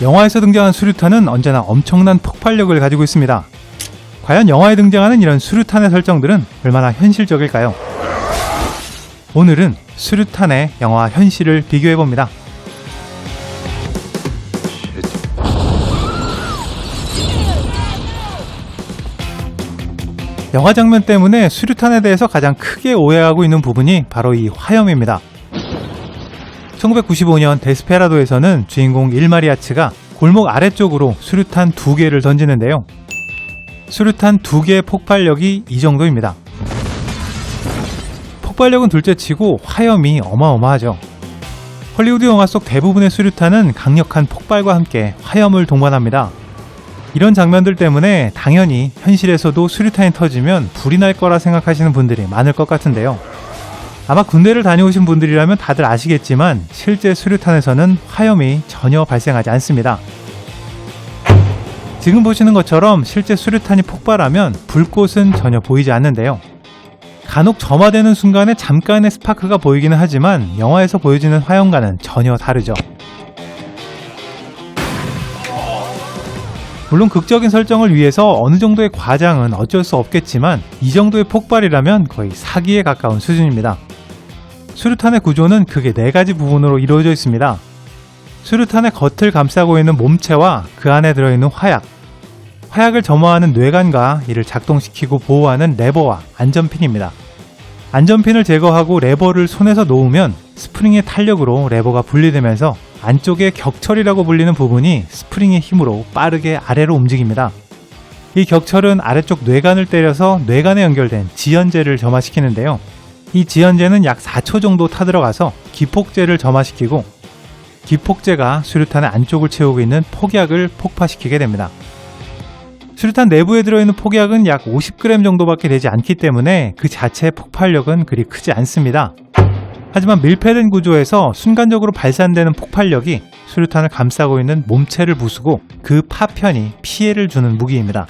영화에서 등장한 수류탄은 언제나 엄청난 폭발력을 가지고 있습니다. 과연 영화에 등장하는 이런 수류탄의 설정들은 얼마나 현실적일까요? 오늘은 수류탄의 영화 현실을 비교해 봅니다. 영화 장면 때문에 수류탄에 대해서 가장 크게 오해하고 있는 부분이 바로 이 화염입니다. 1995년 데스페라도에서는 주인공 일마리아츠가 골목 아래쪽으로 수류탄 두 개를 던지는데요. 수류탄 두 개의 폭발력이 이 정도입니다. 폭발력은 둘째치고 화염이 어마어마하죠. 헐리우드 영화 속 대부분의 수류탄은 강력한 폭발과 함께 화염을 동반합니다. 이런 장면들 때문에 당연히 현실에서도 수류탄이 터지면 불이 날 거라 생각하시는 분들이 많을 것 같은데요. 아마 군대를 다녀오신 분들이라면 다들 아시겠지만 실제 수류탄에서는 화염이 전혀 발생하지 않습니다. 지금 보시는 것처럼 실제 수류탄이 폭발하면 불꽃은 전혀 보이지 않는데요. 간혹 점화되는 순간에 잠깐의 스파크가 보이기는 하지만 영화에서 보여지는 화염과는 전혀 다르죠. 물론 극적인 설정을 위해서 어느 정도의 과장은 어쩔 수 없겠지만 이 정도의 폭발이라면 거의 사기에 가까운 수준입니다. 수류탄의 구조는 크게 네 가지 부분으로 이루어져 있습니다. 수류탄의 겉을 감싸고 있는 몸체와 그 안에 들어있는 화약, 화약을 점화하는 뇌관과 이를 작동시키고 보호하는 레버와 안전핀입니다. 안전핀을 제거하고 레버를 손에서 놓으면 스프링의 탄력으로 레버가 분리되면서 안쪽에 격철이라고 불리는 부분이 스프링의 힘으로 빠르게 아래로 움직입니다. 이 격철은 아래쪽 뇌관을 때려서 뇌관에 연결된 지연제를 점화시키는데요. 이 지연제는 약 4초 정도 타들어가서 기폭제를 점화시키고 기폭제가 수류탄의 안쪽을 채우고 있는 폭약을 폭파시키게 됩니다. 수류탄 내부에 들어있는 폭약은 약 50g 정도밖에 되지 않기 때문에 그 자체의 폭발력은 그리 크지 않습니다. 하지만 밀폐된 구조에서 순간적으로 발산되는 폭발력이 수류탄을 감싸고 있는 몸체를 부수고 그 파편이 피해를 주는 무기입니다.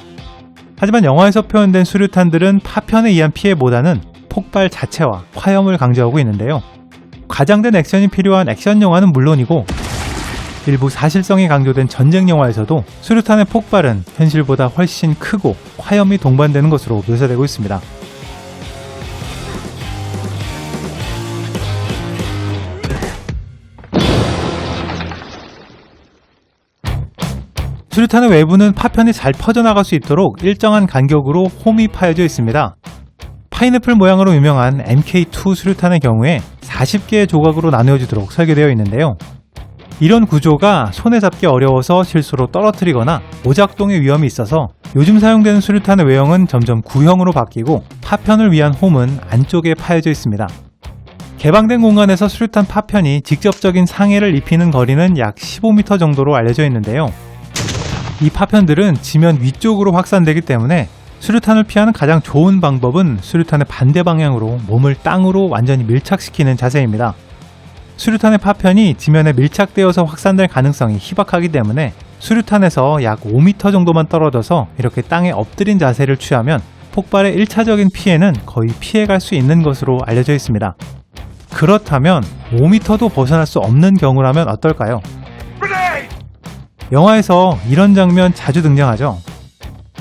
하지만 영화에서 표현된 수류탄들은 파편에 의한 피해보다는 폭발 자체와 화염을 강조하고 있는데요. 과장된 액션이 필요한 액션 영화는 물론이고 일부 사실성이 강조된 전쟁 영화에서도 수류탄의 폭발은 현실보다 훨씬 크고 화염이 동반되는 것으로 묘사되고 있습니다. 수류탄의 외부는 파편이 잘 퍼져나갈 수 있도록 일정한 간격으로 홈이 파여져 있습니다. 파인애플 모양으로 유명한 MK2 수류탄의 경우에 40개의 조각으로 나누어지도록 설계되어 있는데요. 이런 구조가 손에 잡기 어려워서 실수로 떨어뜨리거나 오작동의 위험이 있어서 요즘 사용되는 수류탄의 외형은 점점 구형으로 바뀌고 파편을 위한 홈은 안쪽에 파여져 있습니다. 개방된 공간에서 수류탄 파편이 직접적인 상해를 입히는 거리는 약 15m 정도로 알려져 있는데요. 이 파편들은 지면 위쪽으로 확산되기 때문에 수류탄을 피하는 가장 좋은 방법은 수류탄의 반대 방향으로 몸을 땅으로 완전히 밀착시키는 자세입니다. 수류탄의 파편이 지면에 밀착되어서 확산될 가능성이 희박하기 때문에 수류탄에서 약 5m 정도만 떨어져서 이렇게 땅에 엎드린 자세를 취하면 폭발의 1차적인 피해는 거의 피해갈 수 있는 것으로 알려져 있습니다. 그렇다면 5m도 벗어날 수 없는 경우라면 어떨까요? 영화에서 이런 장면 자주 등장하죠.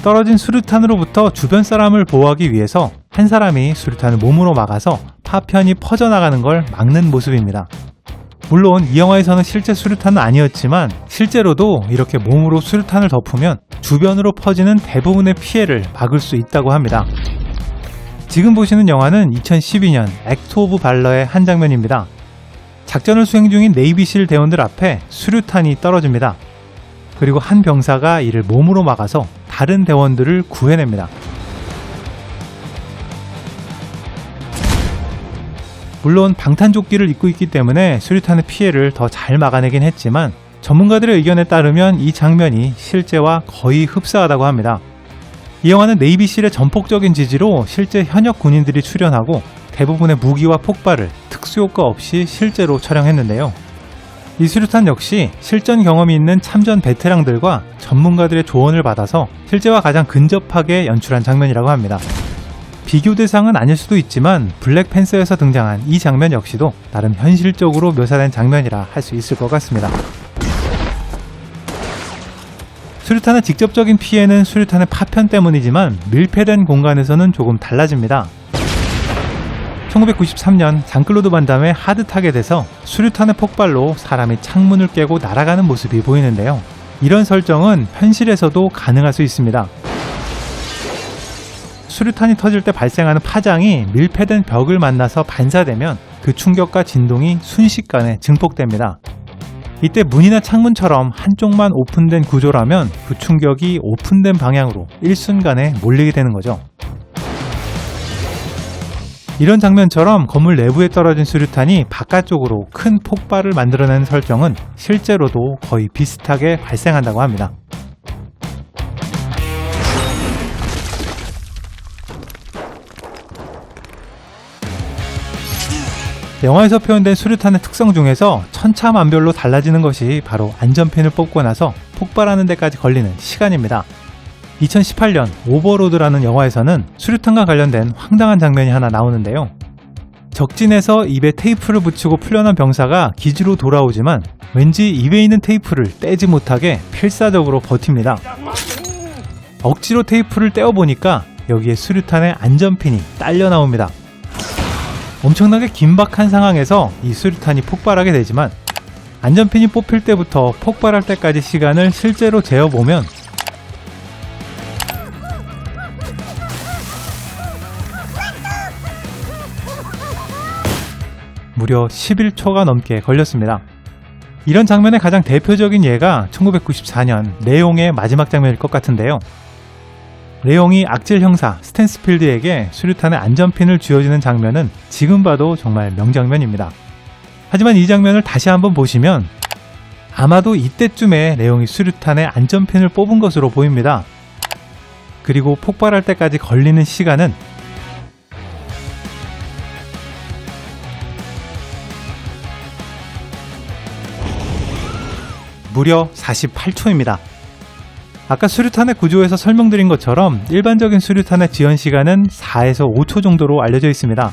떨어진 수류탄으로부터 주변 사람을 보호하기 위해서 한 사람이 수류탄을 몸으로 막아서 파편이 퍼져나가는 걸 막는 모습입니다. 물론 이 영화에서는 실제 수류탄은 아니었지만 실제로도 이렇게 몸으로 수류탄을 덮으면 주변으로 퍼지는 대부분의 피해를 막을 수 있다고 합니다. 지금 보시는 영화는 2012년 액트 오브 발러의 한 장면입니다. 작전을 수행 중인 네이비실 대원들 앞에 수류탄이 떨어집니다. 그리고 한 병사가 이를 몸으로 막아서 다른 대원들을 구해냅니다. 물론 방탄조끼를 입고 있기 때문에 수류탄의 피해를 더 잘 막아내긴 했지만 전문가들의 의견에 따르면 이 장면이 실제와 거의 흡사하다고 합니다. 이 영화는 네이비실의 전폭적인 지지로 실제 현역 군인들이 출연하고 대부분의 무기와 폭발을 특수효과 없이 실제로 촬영했는데요. 이 수류탄 역시 실전 경험이 있는 참전 베테랑들과 전문가들의 조언을 받아서 실제와 가장 근접하게 연출한 장면이라고 합니다. 비교 대상은 아닐 수도 있지만 블랙팬서에서 등장한 이 장면 역시도 나름 현실적으로 묘사된 장면이라 할 수 있을 것 같습니다. 수류탄의 직접적인 피해는 수류탄의 파편 때문이지만 밀폐된 공간에서는 조금 달라집니다. 1993년 장클로드 반담의 하드 타겟에서 수류탄의 폭발로 사람이 창문을 깨고 날아가는 모습이 보이는데요. 이런 설정은 현실에서도 가능할 수 있습니다. 수류탄이 터질 때 발생하는 파장이 밀폐된 벽을 만나서 반사되면 그 충격과 진동이 순식간에 증폭됩니다. 이때 문이나 창문처럼 한쪽만 오픈된 구조라면 그 충격이 오픈된 방향으로 일순간에 몰리게 되는 거죠. 이런 장면처럼 건물 내부에 떨어진 수류탄이 바깥쪽으로 큰 폭발을 만들어내는 설정은 실제로도 거의 비슷하게 발생한다고 합니다. 영화에서 표현된 수류탄의 특성 중에서 천차만별로 달라지는 것이 바로 안전핀을 뽑고 나서 폭발하는 데까지 걸리는 시간입니다. 2018년 오버로드라는 영화에서는 수류탄과 관련된 황당한 장면이 하나 나오는데요. 적진에서 입에 테이프를 붙이고 풀려난 병사가 기지로 돌아오지만 왠지 입에 있는 테이프를 떼지 못하게 필사적으로 버팁니다. 억지로 테이프를 떼어보니까 여기에 수류탄의 안전핀이 딸려 나옵니다. 엄청나게 긴박한 상황에서 이 수류탄이 폭발하게 되지만 안전핀이 뽑힐 때부터 폭발할 때까지 시간을 실제로 재어보면 무려 11초가 넘게 걸렸습니다. 이런 장면의 가장 대표적인 예가 1994년 레용의 마지막 장면일 것 같은데요. 레용이 악질 형사 스탠스필드에게 수류탄의 안전핀을 쥐어주는 장면은 지금 봐도 정말 명장면입니다. 하지만 이 장면을 다시 한번 보시면 아마도 이때쯤에 레용이 수류탄의 안전핀을 뽑은 것으로 보입니다. 그리고 폭발할 때까지 걸리는 시간은 무려 48초입니다. 아까 수류탄의 구조에서 설명드린 것처럼 일반적인 수류탄의 지연 시간은 4에서 5초 정도로 알려져 있습니다.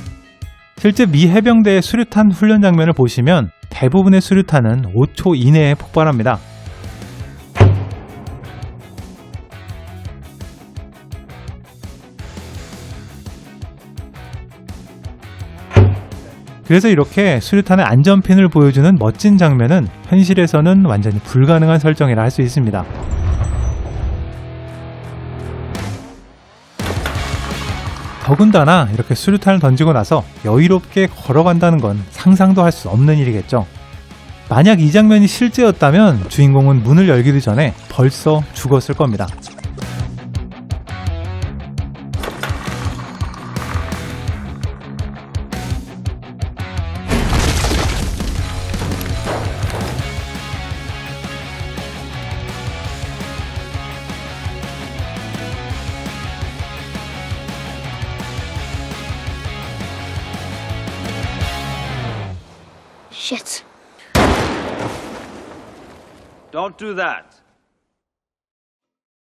실제 미 해병대의 수류탄 훈련 장면을 보시면 대부분의 수류탄은 5초 이내에 폭발합니다. 그래서 이렇게 수류탄의 안전핀을 보여주는 멋진 장면은 현실에서는 완전히 불가능한 설정이라 할 수 있습니다. 더군다나 이렇게 수류탄을 던지고 나서 여유롭게 걸어간다는 건 상상도 할 수 없는 일이겠죠. 만약 이 장면이 실제였다면 주인공은 문을 열기도 전에 벌써 죽었을 겁니다. Shit. Don't do that.